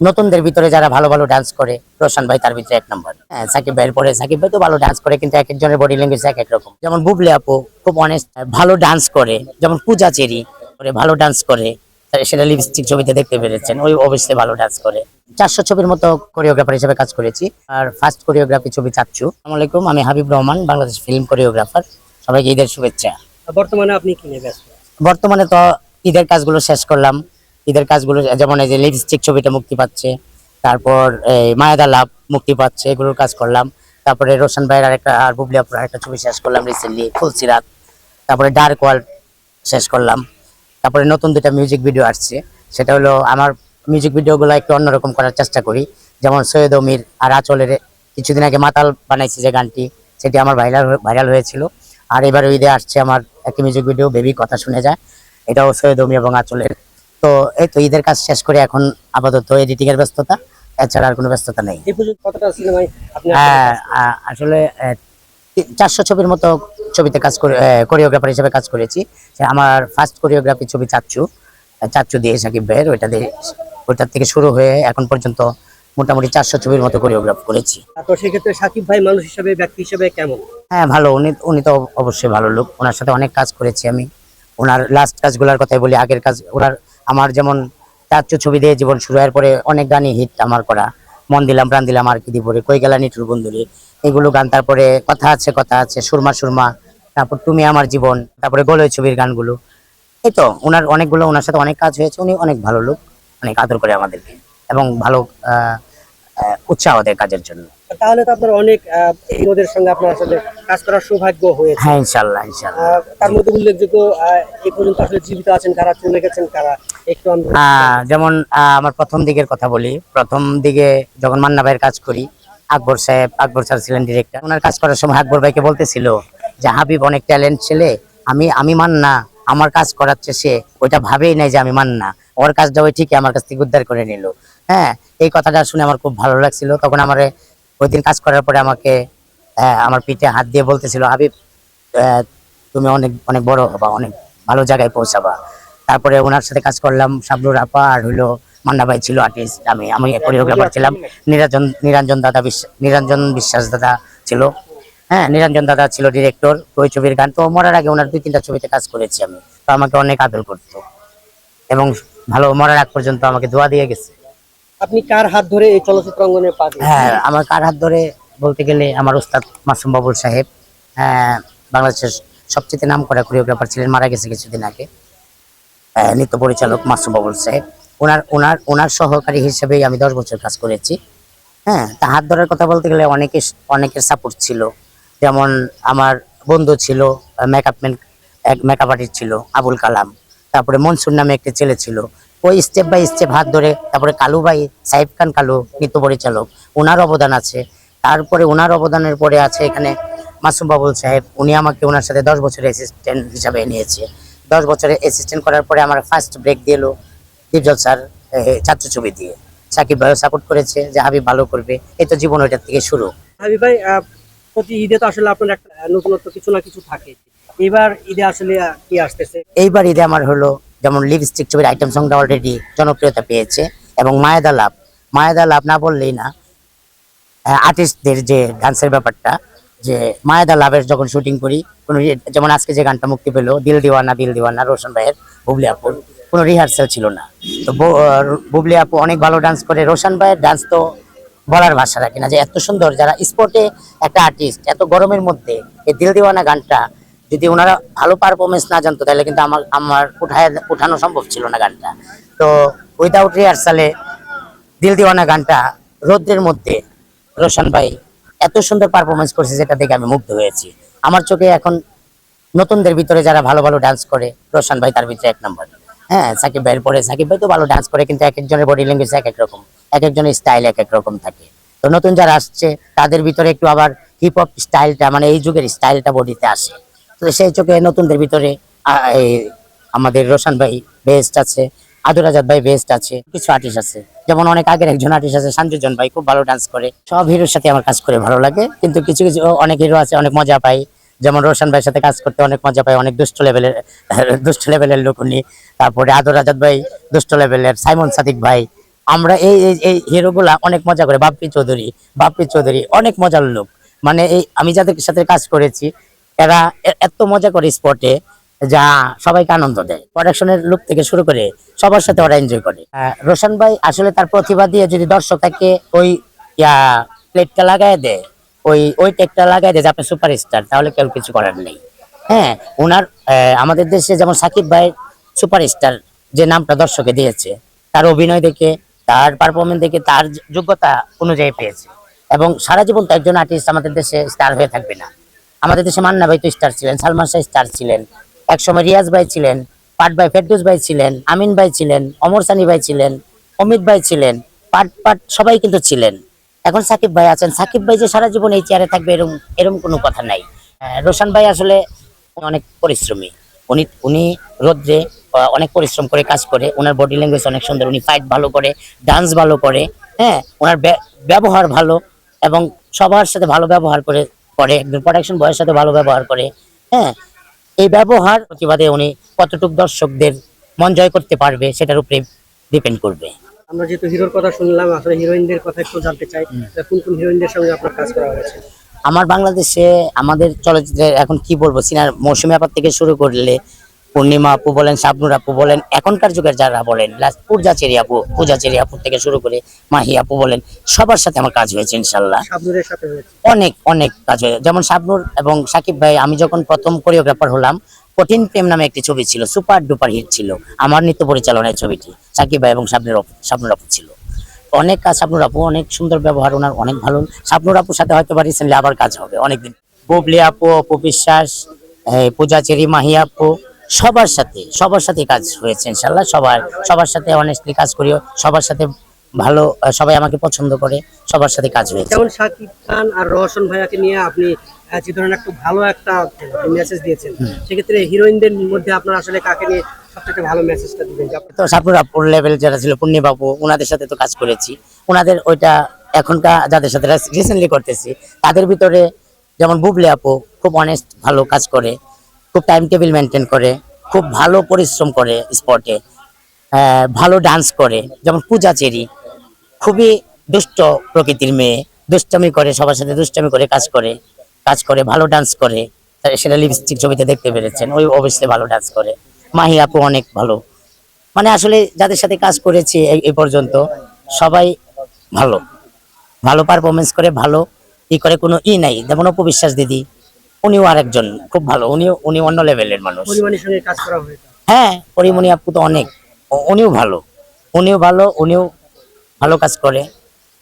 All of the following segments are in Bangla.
নতুনদের ভিতরে যারা ভালো ভালো ডান্স করে রোশন ভাই তার ভিতরে এক নম্বর। হ্যাঁ সাকিব ভাইয়ের পরে সাকিব ভাই তো ভালো ডান্স করে কিন্তু এক একজনের বডি ল্যাঙ্গুয়েজ এক এক রকম। যেমন বুবলি আপু খুব অনেস্ট ভালো ডান্স করে যেমন পূজা চেরি করে ভালো ডান্স করে সেটা লিপস্টিক ছবিতে দেখতে পেরেছেন ওই অবশ্যই ভালো ডান্স করে। চারশো ছবির মতো কোরিওগ্রাফার হিসেবে কাজ করেছি আর ফার্স্ট কোরিওগ্রাফি ছবি চাচ্ছু। আসসালামু আলাইকুম আমি হাবিব রহমান বাংলাদেশ ফিল্ম কোরিওগ্রাফার সবাইকে ঈদের শুভেচ্ছা। বর্তমানে আপনি কি ব্যস্ত? বর্তমানে তো ঈদের কাজগুলো শেষ করলাম। ঈদের কাজগুলো, যেমন এই যে লিপস্টিক ছবিটা মুক্তি পাচ্ছে, তারপর এই মায়াদা লাভ মুক্তি পাচ্ছে, এগুলোর কাজ করলাম। তারপরে রোশন ভাইয়ের আরেকটা, আর বুবলি আপুর একটা ছবি শেষ করলাম রিসেন্টলি ফুলসিরাত তারপরে ডার্ক ওয়ার্ল্ড শেষ করলাম। তারপরে নতুন দুটা মিউজিক ভিডিও আসছে, সেটা হলো আমার মিউজিক ভিডিওগুলো একটু অন্যরকম করার চেষ্টা করি। যেমন সৈয়দ অমির আর আচলের কিছুদিন আগে মাতাল বানাইছে যে গানটি, সেটি আমার ভাইরাল ভাইরাল হয়েছিল। আর এবারে ঈদে আসছে আমার একটি মিউজিক ভিডিও বেবি কথা শুনে যায়। এটাও সৈয়দ অমি এবং আচলের তো এই তো ঈদের কাজ শেষ করে এখন আপাতত এডিটিং এর ব্যস্ততা এছাড়া আর কোনো ব্যস্ততা নেই। হ্যাঁ আসলে চারশো ছবির মতো ছবিতে কাজ করে কোরিওগ্রাফার হিসেবে কাজ করেছি। আমার ফার্স্ট কোরিওগ্রাফি ছবি চাচ্ছু চাচ্ছু দিয়ে সাকিব ভাইয়ের ওইটা দিয়ে ওইটার থেকে শুরু হয়ে এখন পর্যন্ত মোটামুটি চারশো ছবির মতো কোরিওগ্রাফ করেছি। তো সেক্ষেত্রে সাকিব ভাই মানুষ হিসেবে ব্যক্তি হিসেবে কেমন? হ্যাঁ ভালো। উনি উনি তো অবশ্যই ভালো লোক। ওনার সাথে অনেক কাজ করেছি আমি। ওনার লাস্ট কাজগুলোর কথাই বলি আগের কাজ ওনার আমার যেমন চাচ্চু ছবি দিয়ে জীবন শুরু হওয়ার পরে অনেক গানই হিট আমার করা। মন দিলাম প্রাণ দিলাম আর কি দিবরে কই গেলা নিঠুর বন্ধুরে এগুলো গান তারপরে কথা আছে কথা আছে সুরমা সুরমা তারপর তুমি আমার জীবন তারপরে গোলই ছবির গানগুলো। এই তো ওনার অনেকগুলো ওনার সাথে অনেক কাজ হয়েছে উনি অনেক ভালো লোক অনেক আদর করে আমাদেরকে এবং ভালো উৎসাহ দেয় কাজের জন্য। তাহলে তো আপনার অনেক হিরোদের সঙ্গে আপনার আসলে কাজ করার সৌভাগ্য হয়েছে। হ্যাঁ ইনশাল্লাহ ইনশাল্লাহ। তার মধ্যে উল্লেখযোগ্য এই পর্যন্ত আসলে জীবিত আছেন কারা চলে গেছেন কারা? যেমন আমার প্রথম দিকের কথা বলি। প্রথম দিকে যখন মান্না ভাইয়ের কাজ করি, আকবর সাহেব, আকবর স্যার ছিলেন ডিরেক্টর ওনার কাজ করার সময় আকবর ভাইকে বলতেছিল যে, হাবিব অনেক ট্যালেন্ট ছেলে, আমি আমি মান্না, আমার কাজ করাচ্ছে সে, ওইটা ভাবেই নাই যে আমি মান্না। ওর কাজটা ওই ঠিকই আমার কাছ থেকে উদ্ধার করে নিল। হ্যাঁ এই কথাটা শুনে আমার খুব ভালো লাগছিল। তখন আমার ওই দিন কাজ করার পরে আমাকে আমার পিঠে হাত দিয়ে বলতেছিল, হাবিব তুমি অনেক অনেক বড় হবা, অনেক ভালো জায়গায় পৌঁছাবা। তারপরে ওনার সাথে কাজ করলাম শাবলুর আপা আর হইল মান্না ভাই ছিল আর্টিস্ট আমি আমি কোরিওগ্রাফার ছিলাম। নিরঞ্জন নিরঞ্জন দাদা বিশ্বাস নিরঞ্জন বিশ্বাস দাদা ছিল। হ্যাঁ নিরঞ্জন দাদা ছিল ডিরেক্টর ওই ছবির গান। তো মরার আগে ওনার দুই তিনটা ছবিতে কাজ করেছি আমি। তো আমাকে অনেক আদর করতো। এবং ভালো মরার আগ পর্যন্ত আমাকে দোয়া দিয়ে গেছে। আপনি কার হাত ধরে এই চলচ্চিত্র অঙ্গনে পা হ্যাঁ আমার কার হাত ধরে বলতে গেলে আমার ওস্তাদ মাসুম বাবুল সাহেব। হ্যাঁ বাংলাদেশের সবচেয়ে নাম করা কোরিওগ্রাফার ছিলেন মারা গেছে কিছুদিন আগে। নৃত্য পরিচালক মাসুম বাবুল সাহেব। ওনার ওনার ওনার সহকারী হিসেবেই আমি দশ বছর কাজ করেছি। হ্যাঁ তা হাত ধরার কথা বলতে গেলে অনেকের অনেকের সাপোর্ট ছিল। যেমন আমার বন্ধু ছিল মেকআপ ম্যান এক মেকআপ আর্টিস্ট ছিল, আবুল কালাম। তারপরে মনসুর নামে একটা ছেলে ছিল। ওই স্টেপ বাই স্টেপ হাত ধরে, তারপরে কালু ভাই, সাহেব খান কালু, নৃত্য পরিচালক। ওনার অবদান আছে। তারপরে ওনার অবদানের পরে আছে এখানে মাসুম বাবুল সাহেব। উনি আমাকে ওনার সাথে দশ বছরের অ্যাসিস্ট্যান্ট হিসাবে নিয়েছে। দশ বছরের অ্যাসিস্ট্যান্ট করার পরে আমার ফার্স্ট ব্রেক দিল দীপজল স্যার ছাত্র ছবি দিয়ে। সাকিব ভাইও সাপোর্ট করেছে যে হাবিব ভালো করবে। এই তো জীবন ওইটার থেকে শুরু। হাবিব ভাই প্রতি ঈদে তো আসলে আপনার একটা নতুনত্ব কিছু না কিছু থাকে। এবার ঈদে আসলে কি আসতেছে? এইবার ঈদে আমার হলো যেমন লিপস্টিক ছবির আইটেম সংটা অলরেডি জনপ্রিয়তা পেয়েছে এবং মায়াদা লাভ। মায়াদা লাভ না বললেই না আর্টিস্টদের যে ডান্সের ব্যাপারটা যে মায়াদা লাভের যখন শুটিং করি, কোনো যেমন আজকে যে গানটা মুক্তি পেল, দিল দিওয়ানা দিল দিওয়ানা, রোশন ভাইয়ের বুবলি আপুর কোনো রিহার্সাল ছিল না। তো বুবলি আপু অনেক ভালো ডান্স করে, রোশন ভাইয়ের ডান্স তো বলার ভাষা রাখে না যে এত সুন্দর। যারা স্পোর্টে একটা আর্টিস্ট এত গরমের মধ্যে এই দিল দিওয়ানা গানটা যদি ওনারা ভালো পারফরমেন্স না জানতো, তাহলে কিন্তু আমার আমার উঠায় উঠানো সম্ভব ছিল না গানটা। তো উইদাউট রিহার্সালে দিল দিওয়ানা গানটা রৌদ্রের মধ্যে রোশন ভাই এত সুন্দর পারফরমেন্স করছে যেটা দেখে আমি মুগ্ধ হয়েছি। আমার চোখে এখন নতুনদের ভিতরে যারা ভালো ভালো ডান্স করে, রোশন ভাই তার ভিতরে এক নম্বর হ্যাঁ সাকিব ভাইয়ের পরে, সাকিব ভাই তো ভালো ডান্স করে, কিন্তু এক একজনের বডি ল্যাঙ্গুয়েজ এক এক রকম, এক একজনের স্টাইল এক এক রকম থাকে। তো নতুন যারা আসছে, তাদের ভিতরে একটু আবার হিপ হপ স্টাইলটা মানে এই যুগের স্টাইলটা বডিতে আসে। তো সেই চোখে নতুনদের ভিতরে আমাদের রোশন ভাই বেস্ট আছে, আদুর আজাদ ভাই বেস্ট আছে, কিছু আর্টিস্ট আছে। যেমন অনেক আগের একজন আর্টিস্ট আছে সঞ্জুজন ভাই, খুব ভালো ডান্স করে। সব হিরোর সাথে আমার কাজ করে ভালো লাগে। কিন্তু কিছু কিছু অনেক হিরো আছে, অনেক মজা পাই যেমন রোশন ভাইয়ের সাথে কাজ করতে অনেক মজা পাই অনেক দুষ্ট লেভেলের দুষ্ট লেভেলের লোক উনি। তারপরে আদর আজাদ ভাই, দুষ্ট লেভেলের সাইমন সাদিক ভাই। আমরা এই এই হিরোগুলা অনেক মজা করে। বাপ্পি চৌধুরী বাপ্পি চৌধুরী, অনেক মজার লোক। মানে এই, আমি যাদের সাথে কাজ করেছি, এরা এত মজা করে স্পটে যা সবাইকে আনন্দ দেয়। প্রোডাকশনের লুক থেকে শুরু করে সবার সাথে ওরা এনজয় করে। রোশন ভাই আসলে তার প্রতিভা দিয়ে যদি দর্শক তাকে ওই প্লেটটা লাগায় দেয়, ওই ওই টেকটা লাগায় দেয় যে আপনি সুপারস্টার তাহলে কেউ কিছু করার নেই। হ্যাঁ ওনার আমাদের দেশে যেমন সাকিব ভাই সুপারস্টার যে নামটা দর্শকে দিয়েছে, তার অভিনয় দেখে, তার পারফরমেন্স দেখে, তার যোগ্যতা অনুযায়ী পেয়েছে। এবং সারা জীবন তো একজন আর্টিস্ট আমাদের দেশে স্টার হয়ে থাকবে না। আমাদের দেশে মান্না ভাই তো স্টার ছিলেন, সালমান শাহ স্টার ছিলেন একসময় রিয়াজ ভাই ছিলেন, পাট ভাই ফেরদুস ভাই ছিলেন, আমিন ভাই ছিলেন, অমর সানি ভাই ছিলেন, অমিত ভাই ছিলেন, পাট পাট সবাই কিন্তু ছিলেন। এখন সাকিব ভাই আছেন। সাকিব ভাই যে সারা জীবন এই চেয়ারে থাকবে এরকম এরকম কোনো কথা নাই। রোশন ভাই আসলে অনেক পরিশ্রমী। উনি উনি রোদ্রে অনেক পরিশ্রম করে কাজ করে। ওনার বডি ল্যাঙ্গুয়েজ অনেক সুন্দর। উনি ফাইট ভালো করে ডান্স ভালো করে হ্যাঁ? ওনার ব্য- ব্যবহার ভালো এবং সবার সাথে ভালো ব্যবহার করে করে। একজন প্রোডাকশন বয়ের সাথে ভালো ব্যবহার করে হ্যাঁ? এই ব্যবহার প্রতিবাদে উনি কতটুক দর্শকদের মন জয় করতে পারবে সেটার উপরে ডিপেন্ড করবে। আমরা যেহেতু হিরোর কথা শুনলাম আসলে হিরোইনদের কথা একটু জানতে চাই কোন কোন হিরোইনদের সঙ্গে আপনার কাজ করা হয়েছে? আমার বাংলাদেশে আমাদের চলচ্চিত্রের এখন কি বলব সিনার মৌসুমি আপাত থেকে শুরু করলে পূর্ণিমা আপু বলেন শাবনুর আপু বলেন এখনকার যুগের যারা বলেন লাস্ট পূজা চেরি আপু পূজা চেরি আপু থেকে শুরু করে মাহি আপু বলেন সবার সাথে আমার কাজ হয়েছে ইনশাল্লাহ অনেক অনেক কাজ হয়েছে। যেমন সাবনুর এবং সাকিব ভাই আমি যখন প্রথম কোরিওগ্রাফার হলাম কঠিন প্রেম নামে একটি ছবি ছিল সুপার ডুপার হিট ছিল আমার নৃত্য পরিচালনায় ছবিটি সাকিব ভাই এবং শাবনুর আপু- শাবনুর আপু ছিল। অনেক কাজ শাবনুর আপু অনেক সুন্দর ব্যবহার ওনার অনেক ভালো। শাবনুর আপুর সাথে হয়তো বা রিসেন্টলি আবার কাজ হবে অনেকদিন। বুবলি আপু অপু বিশ্বাস এই পূজা চেরি মাহি আপু সবার সাথে সবার সাথে কাজ হয়েছে ইনশাল্লাহ। সবার সবার সাথে অনেস্টলি কাজ করি সবার সাথে ভালো সবাই আমাকে পছন্দ করে সবার সাথে কাজ হয়েছে। যেমন শাকিব খান আর রোশন ভাইয়াকে নিয়ে আপনি যে ধরনের একটু ভালো একটা মেসেজ দিয়েছেন সেক্ষেত্রে হিরোইনদের মধ্যে আপনার আসলে কাকে নিয়ে সবথেকে ভালো মেসেজটা দিবেন? তো সাপুর আপুর লেভেল যারা ছিল পূর্ণি বাবু ওনাদের সাথে তো কাজ করেছি। ওনাদের ওইটা এখনকার যাদের সাথে রিসেন্টলি করতেছি তাদের ভিতরে যেমন বুবলি আপু খুব অনেস্ট ভালো কাজ করে খুব টাইম টেবিল মেনটেন করে, খুব ভালো পরিশ্রম করে স্পটে ভালো ডান্স করে, যেমন পূজা চেরি, খুবই দুষ্ট প্রকৃতির মেয়ে, দুষ্টামি করে, সবার সাথে দুষ্টামি করে কাজ করে কাজ করে, ভালো ডান্স করে সেটা লিপস্টিক ছবিতে দেখতে পেরেছেন, ওই অবশ্যই ভালো ডান্স করে, মাহি আপু অনেক ভালো মানে আসলে যাদের সাথে কাজ করেছি এই পর্যন্ত সবাই ভালো ভালো পারফরমেন্স করে, ভালো ই করে, কোনো ই নাই, যেমন অপবিশ্বাস দিদি উনিও আরেকজন খুব ভালো। উনি উনি অন্য লেভেলের মানুষ। সঙ্গে কাজ করা হয়েছে। হ্যাঁ পরিমণি আপু তো অনেক। উনিও ভালো। উনিও ভালো উনিও ভালো কাজ করে।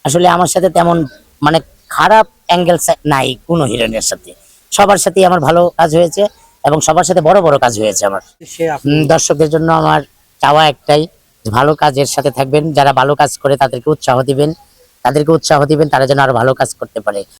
আসলে আমার সাথে তেমন মানে খারাপ অ্যাঙ্গেল নাই কোনো হিরোইনের সাথে। সবার সাথেই আমার ভালো কাজ হয়েছে এবং সবার সাথে বড় বড় কাজ হয়েছে আমার। দর্শকদের জন্য আমার চাওয়া একটাই ভালো কাজের সাথে থাকবেন। যারা ভালো কাজ করে তাদেরকে উৎসাহ দিবেন। তাদেরকে উৎসাহ দিবেন তারা যেন আরও ভালো কাজ করতে পারে।